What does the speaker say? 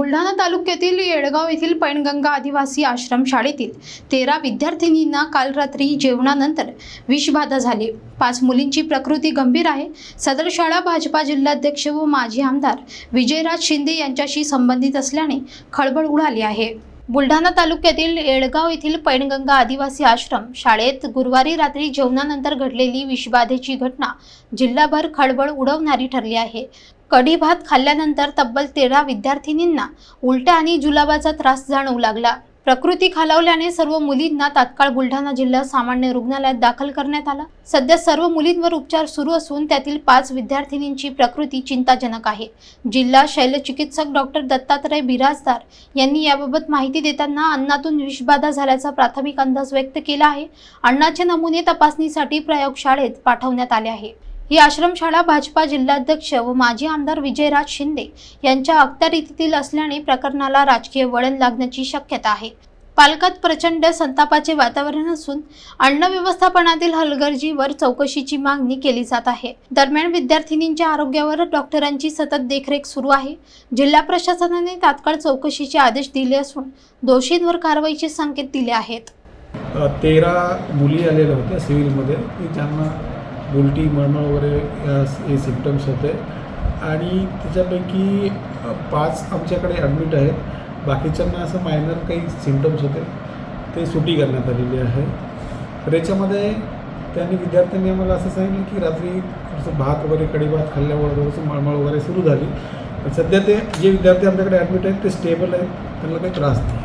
बुलढाणा तालुक्यातील येडगाव येथील पैणगंगा आदिवासी आश्रम शाळेतील तेरा विद्यार्थिनींना काल रात्री जेवणानंतर विषबाधा झाली. पाच मुलींची प्रकृती गंभीर आहे. सदर शाळा भाजपा जिल्हाध्यक्ष व माजी आमदार विजयराज शिंदे यांच्याशी संबंधित असल्याने खळबळ उडाली आहे. बुलढाणा तालुक्यातील येळगाव येथील पैणगंगा आदिवासी आश्रम शाळेत गुरुवारी रात्री जेवणानंतर घडलेली विषबाधेची घटना जिल्हाभर खळबळ उडवणारी ठरली आहे. कढी भात खाल्ल्यानंतर तब्बल तेरा विद्यार्थिनींना उलट्या आणि जुलाबाचा त्रास जाणवू लागला. प्रकृती खालावल्याने सर्व मुलींना तात्काळ बुलढाणा जिल्हा सामान्य रुग्णालयात दाखल करण्यात आला. सध्या सर्व मुलींवर उपचार सुरू असून त्यातील पाच विद्यार्थिनींची प्रकृती चिंताजनक आहे. जिल्हा शैलचिकित्सक डॉक्टर दत्तात्रय बिराजदार यांनी याबाबत माहिती देताना अन्नातून विषबाधा झाल्याचा प्राथमिक अंदाज व्यक्त केला आहे. अन्नाचे नमुने तपासणीसाठी प्रयोगशाळेत पाठवण्यात आले आहे. ही आश्रमशाळा भाजपा जिल्हाध्यक्ष व माजी आमदार विजयराज शिंदे यांच्या अखत्यारीतील असल्याने प्रकरणाला राजकीय वळण लागण्याची शक्यता आहे. पालकात प्रचंड संतापाचे वातावरण असून अन्न व्यवस्थापनातील हलगर्जीवर चौकशीची मागणी केली जात आहे. दरम्यान विद्यार्थिनींच्या आरोग्यावर डॉक्टरांची सतत देखरेख सुरू आहे. जिल्हा प्रशासनाने तात्काळ चौकशीचे आदेश दिले असून दोषींवर कारवाईचे संकेत दिले आहेत. तेरा मुली आलेल्या होत्या सिव्हिलमध्ये. की ज्यांना उलटी मळमळ वगैरे या- हे सिम्टम्स होते. आणि त्याच्यापैकी पाच आमच्याकडे ॲडमिट आहेत. बाकीच्यांना असं मायनर काही सिम्टम्स होते. ते सुटी करण्यात आलेली आहे. तर याच्यामध्ये त्यांनी विद्यार्थ्यांनी आम्हाला असं सांगितलं की रात्री थोडंसं भात वगैरे कडी भात खाल्ल्यामुळे थोडंसं मळमळ वगैरे सुरू झाली. सध्या ते जे विद्यार्थी आमच्याकडे ॲडमिट आहेत ते स्टेबल आहेत. त्यांना काही त्रास नाही.